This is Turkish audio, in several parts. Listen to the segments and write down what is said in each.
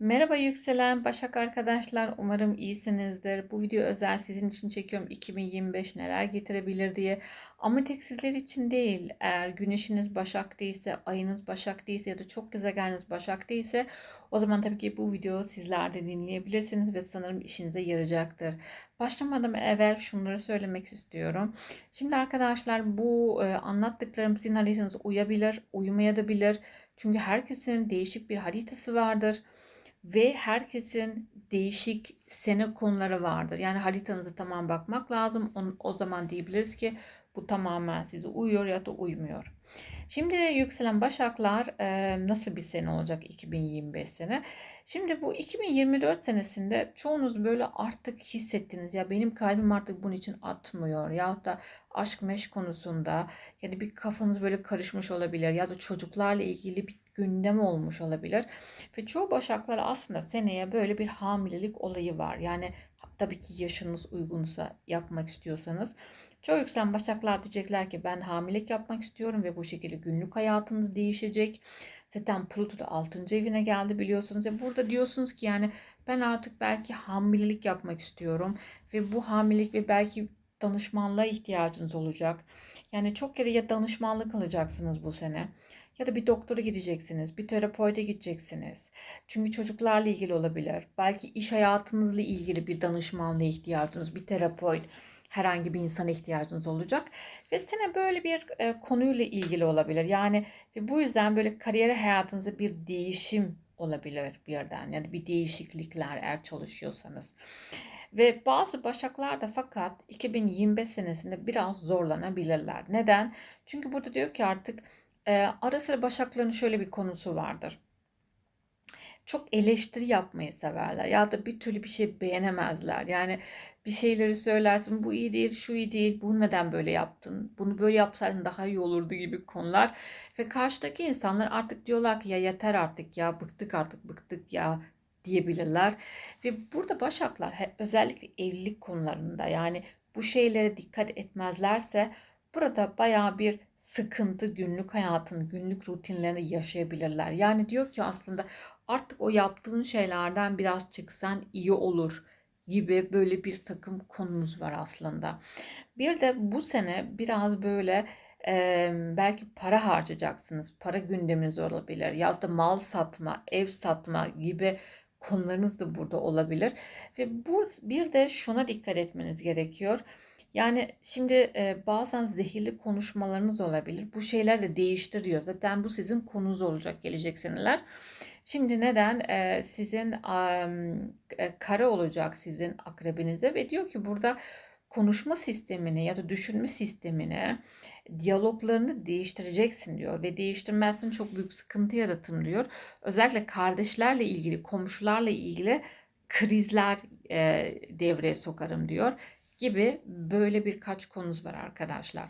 Merhaba yükselen Başak arkadaşlar. Umarım iyisinizdir. Bu video özel sizin için çekiyorum. 2025 neler getirebilir diye. Ama tek sizler için değil. Eğer güneşiniz Başak değilse, ayınız Başak değilse ya da çok gezegeniniz Başak değilse o zaman tabii ki bu videoyu sizler de dinleyebilirsiniz ve sanırım işinize yarayacaktır. Başlamadan evvel şunları söylemek istiyorum. Şimdi arkadaşlar bu e, anlattıklarım sizin haritanıza uyabilir, uymayabilir. Çünkü herkesin değişik bir haritası vardır ve herkesin değişik sene konuları vardır. Yani haritanıza tamam bakmak lazım. O, zaman diyebiliriz ki bu tamamen size uyuyor ya da uymuyor. Şimdi yükselen başaklar nasıl bir sene olacak 2025 sene? Şimdi bu 2024 senesinde çoğunuz böyle artık hissettiniz ya benim kalbim artık bunun için atmıyor yahut da aşk meş konusunda yani bir kafanız böyle karışmış olabilir ya da çocuklarla ilgili bir gündem olmuş olabilir. Ve çoğu başaklar aslında seneye böyle bir hamilelik olayı var. Yani tabii ki yaşınız uygunsa yapmak istiyorsanız. Çoğu yükselen başaklar diyecekler ki ben hamilelik yapmak istiyorum ve bu şekilde günlük hayatınız değişecek. Zaten Pluto da 6. evine geldi biliyorsunuz. Ve burada diyorsunuz ki yani ben artık belki hamilelik yapmak istiyorum. Ve bu hamilelik ve belki danışmanlığa ihtiyacınız olacak. Yani çok kere ya danışmanlık alacaksınız bu sene ya da bir doktora gideceksiniz, bir terapeute gideceksiniz. Çünkü çocuklarla ilgili olabilir. Belki iş hayatınızla ilgili bir danışmanlığa ihtiyacınız, bir terapeut, herhangi bir insana ihtiyacınız olacak. Ve sene böyle bir e, konuyla ilgili olabilir. Yani ve bu yüzden böyle kariyer hayatınızda bir değişim olabilir birden. Yani bir değişiklikler eğer çalışıyorsanız. Ve bazı başaklar da fakat 2025 senesinde biraz zorlanabilirler. Neden? Çünkü burada diyor ki artık e, ara sıra başakların şöyle bir konusu vardır. Çok eleştiri yapmayı severler ya da bir türlü bir şey beğenemezler. Yani bir şeyleri söylersin bu iyi değil, şu iyi değil, bunu neden böyle yaptın, bunu böyle yapsaydın daha iyi olurdu gibi konular. Ve karşıdaki insanlar artık diyorlar ki ya yeter artık ya bıktık artık bıktık ya diyebilirler. Ve burada başaklar özellikle evlilik konularında yani bu şeylere dikkat etmezlerse burada baya bir sıkıntı günlük hayatın, günlük rutinlerini yaşayabilirler. Yani diyor ki aslında artık o yaptığın şeylerden biraz çıksan iyi olur gibi böyle bir takım konumuz var aslında. Bir de bu sene biraz böyle e, belki para harcayacaksınız. Para gündeminiz olabilir. Ya da mal satma, ev satma gibi konularınız da burada olabilir. Ve bu bir de şuna dikkat etmeniz gerekiyor. Yani şimdi e, bazen zehirli konuşmalarınız olabilir. Bu şeyler de değiştiriyor. Zaten bu sizin konunuz olacak gelecek seneler. Şimdi neden? E, sizin e, kare olacak sizin akrebinize ve diyor ki burada konuşma sistemini ya da düşünme sistemini, diyaloglarını değiştireceksin diyor ve değiştirmezsin çok büyük sıkıntı yaratım diyor. Özellikle kardeşlerle ilgili, komşularla ilgili krizler e, devreye sokarım diyor gibi böyle birkaç konunuz var arkadaşlar.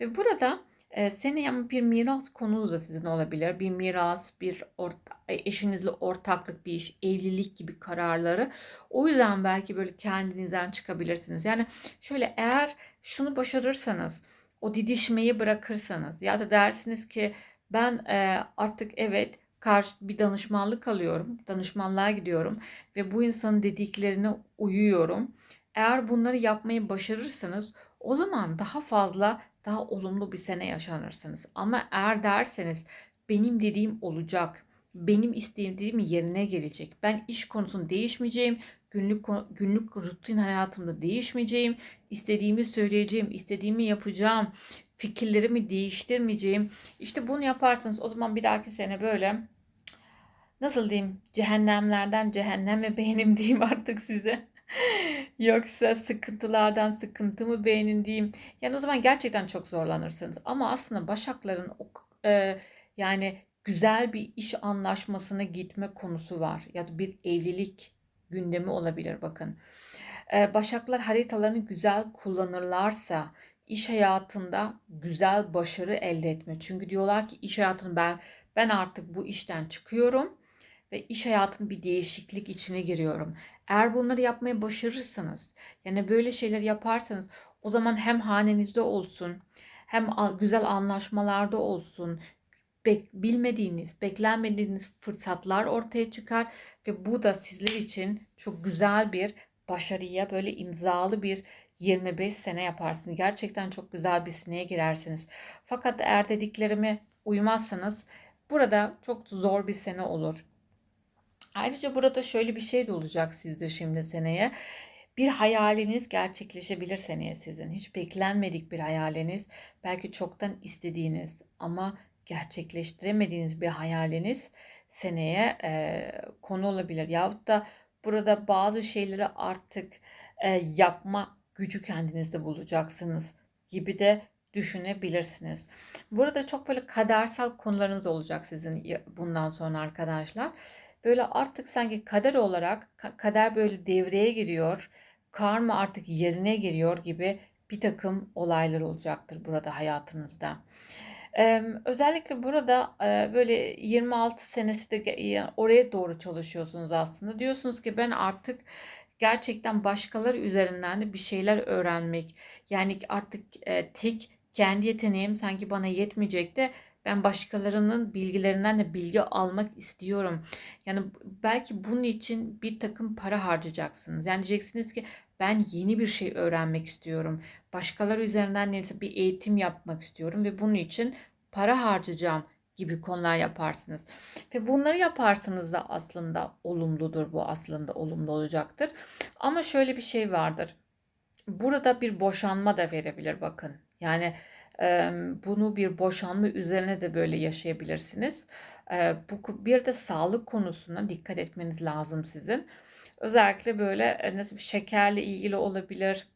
Ve burada e, seneye bir miras konunuz da sizin olabilir. Bir miras, bir orta, e, eşinizle ortaklık bir iş, evlilik gibi kararları. O yüzden belki böyle kendinizden çıkabilirsiniz. Yani şöyle eğer şunu başarırsanız, o didişmeyi bırakırsanız ya da dersiniz ki ben e, artık evet karşı bir danışmanlık alıyorum. Danışmanlığa gidiyorum ve bu insanın dediklerine uyuyorum eğer bunları yapmayı başarırsanız o zaman daha fazla daha olumlu bir sene yaşanırsınız. Ama eğer derseniz benim dediğim olacak, benim istediğim yerine gelecek. Ben iş konusunda değişmeyeceğim, günlük günlük rutin hayatımda değişmeyeceğim, istediğimi söyleyeceğim, istediğimi yapacağım, fikirlerimi değiştirmeyeceğim. İşte bunu yaparsanız o zaman bir dahaki sene böyle nasıl diyeyim cehennemlerden cehenneme beğenim diyeyim artık size. Yoksa sıkıntılardan sıkıntı mı beğenin diyeyim. Yani o zaman gerçekten çok zorlanırsınız. Ama aslında Başakların e, yani güzel bir iş anlaşmasına gitme konusu var. Ya da bir evlilik gündemi olabilir bakın. E, Başaklar haritalarını güzel kullanırlarsa iş hayatında güzel başarı elde etme. Çünkü diyorlar ki iş hayatını ben ben artık bu işten çıkıyorum ve iş hayatının bir değişiklik içine giriyorum. Eğer bunları yapmayı başarırsanız, yani böyle şeyler yaparsanız o zaman hem hanenizde olsun, hem güzel anlaşmalarda olsun, bek, bilmediğiniz, beklenmediğiniz fırsatlar ortaya çıkar ve bu da sizler için çok güzel bir başarıya böyle imzalı bir 25 sene yaparsınız. Gerçekten çok güzel bir seneye girersiniz. Fakat eğer dediklerime uymazsanız burada çok zor bir sene olur. Ayrıca burada şöyle bir şey de olacak sizde şimdi seneye. Bir hayaliniz gerçekleşebilir seneye sizin. Hiç beklenmedik bir hayaliniz. Belki çoktan istediğiniz ama gerçekleştiremediğiniz bir hayaliniz seneye e, konu olabilir. Yahut da burada bazı şeyleri artık e, yapma gücü kendinizde bulacaksınız gibi de düşünebilirsiniz. Burada çok böyle kadersel konularınız olacak sizin bundan sonra arkadaşlar. Böyle artık sanki kader olarak kader böyle devreye giriyor. Karma artık yerine giriyor gibi bir takım olaylar olacaktır burada hayatınızda. Ee, özellikle burada e, böyle 26 senesi de oraya doğru çalışıyorsunuz aslında. Diyorsunuz ki ben artık gerçekten başkaları üzerinden de bir şeyler öğrenmek. Yani artık e, tek kendi yeteneğim sanki bana yetmeyecek de ben başkalarının bilgilerinden de bilgi almak istiyorum. Yani belki bunun için bir takım para harcayacaksınız. Yani diyeceksiniz ki ben yeni bir şey öğrenmek istiyorum. Başkaları üzerinden neyse bir eğitim yapmak istiyorum ve bunun için para harcayacağım gibi konular yaparsınız. Ve bunları yaparsanız da aslında olumludur bu aslında olumlu olacaktır. Ama şöyle bir şey vardır. Burada bir boşanma da verebilir bakın. Yani e, bunu bir boşanma üzerine de böyle yaşayabilirsiniz. E, bu bir de sağlık konusuna dikkat etmeniz lazım sizin. Özellikle böyle nasıl şekerle ilgili olabilir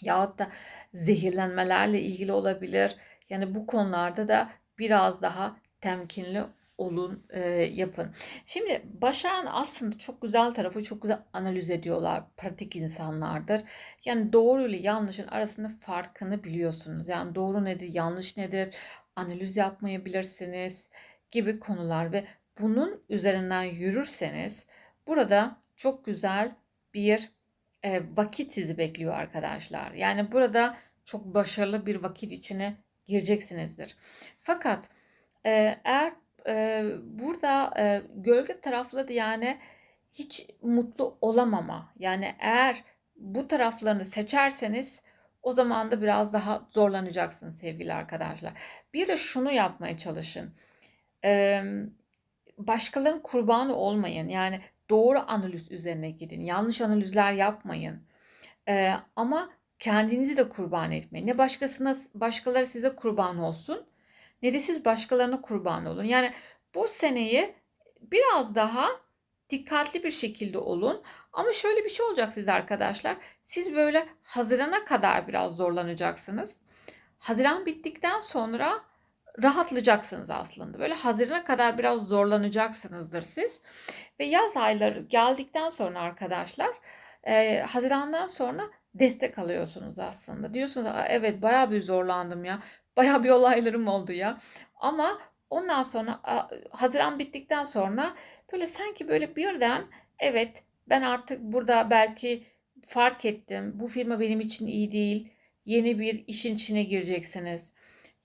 yahut da zehirlenmelerle ilgili olabilir. Yani bu konularda da biraz daha temkinli olun, e, yapın. Şimdi Başak'ın aslında çok güzel tarafı çok güzel analiz ediyorlar. Pratik insanlardır. Yani doğru ile yanlışın arasında farkını biliyorsunuz. Yani doğru nedir, yanlış nedir, analiz yapmayabilirsiniz gibi konular ve bunun üzerinden yürürseniz burada çok güzel bir e, vakit sizi bekliyor arkadaşlar. Yani burada çok başarılı bir vakit içine gireceksinizdir. Fakat e, eğer e, burada e, gölge taraflı da yani hiç mutlu olamama. Yani eğer bu taraflarını seçerseniz o zaman da biraz daha zorlanacaksınız sevgili arkadaşlar. Bir de şunu yapmaya çalışın. Ee, başkalarının kurbanı olmayın. Yani doğru analiz üzerine gidin. Yanlış analizler yapmayın. Ee, ama kendinizi de kurban etmeyin. Ne başkasına başkaları size kurban olsun ne de siz başkalarına kurban olun. Yani bu seneyi biraz daha dikkatli bir şekilde olun. Ama şöyle bir şey olacak siz arkadaşlar. Siz böyle Haziran'a kadar biraz zorlanacaksınız. Haziran bittikten sonra rahatlayacaksınız aslında. Böyle Haziran'a kadar biraz zorlanacaksınızdır siz. Ve yaz ayları geldikten sonra arkadaşlar e, Haziran'dan sonra destek alıyorsunuz aslında. Diyorsunuz evet bayağı bir zorlandım ya. Bayağı bir olaylarım oldu ya. Ama ondan sonra Haziran bittikten sonra böyle sanki böyle birden evet ben artık burada belki fark ettim. Bu firma benim için iyi değil. Yeni bir işin içine gireceksiniz.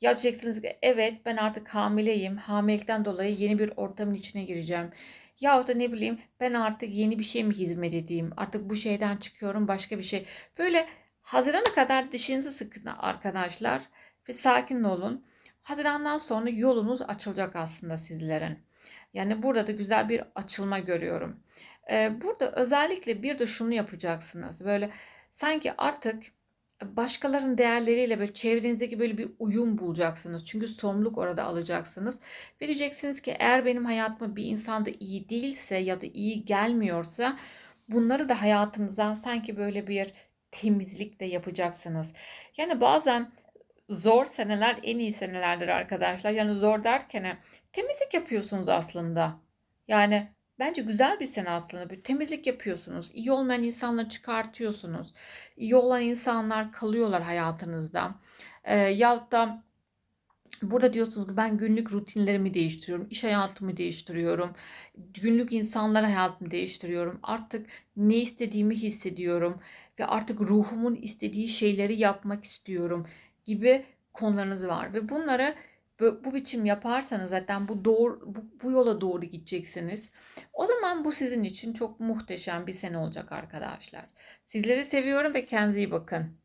Ya diyeceksiniz ki evet ben artık hamileyim. Hamilelikten dolayı yeni bir ortamın içine gireceğim. Yahut da ne bileyim ben artık yeni bir şey mi hizmet edeyim? Artık bu şeyden çıkıyorum başka bir şey. Böyle Haziran'a kadar dişinizi sıkın arkadaşlar ve sakin olun. Hazirandan sonra yolunuz açılacak aslında sizlerin. Yani burada da güzel bir açılma görüyorum. Ee, burada özellikle bir de şunu yapacaksınız. Böyle sanki artık başkalarının değerleriyle böyle çevrenizdeki böyle bir uyum bulacaksınız. Çünkü sorumluluk orada alacaksınız. Ve diyeceksiniz ki eğer benim hayatıma bir insanda iyi değilse ya da iyi gelmiyorsa bunları da hayatınızdan sanki böyle bir temizlik de yapacaksınız. Yani bazen zor seneler en iyi senelerdir arkadaşlar. Yani zor derken temizlik yapıyorsunuz aslında. Yani bence güzel bir sene aslında. Bir temizlik yapıyorsunuz. İyi olmayan insanları çıkartıyorsunuz. İyi olan insanlar kalıyorlar hayatınızda. E, ya da Burada diyorsunuz ki ben günlük rutinlerimi değiştiriyorum, iş hayatımı değiştiriyorum, günlük insanlar hayatımı değiştiriyorum. Artık ne istediğimi hissediyorum ve artık ruhumun istediği şeyleri yapmak istiyorum gibi konularınız var ve bunları bu, biçim yaparsanız zaten bu doğru bu, bu yola doğru gideceksiniz. O zaman bu sizin için çok muhteşem bir sene olacak arkadaşlar. Sizleri seviyorum ve kendinize iyi bakın.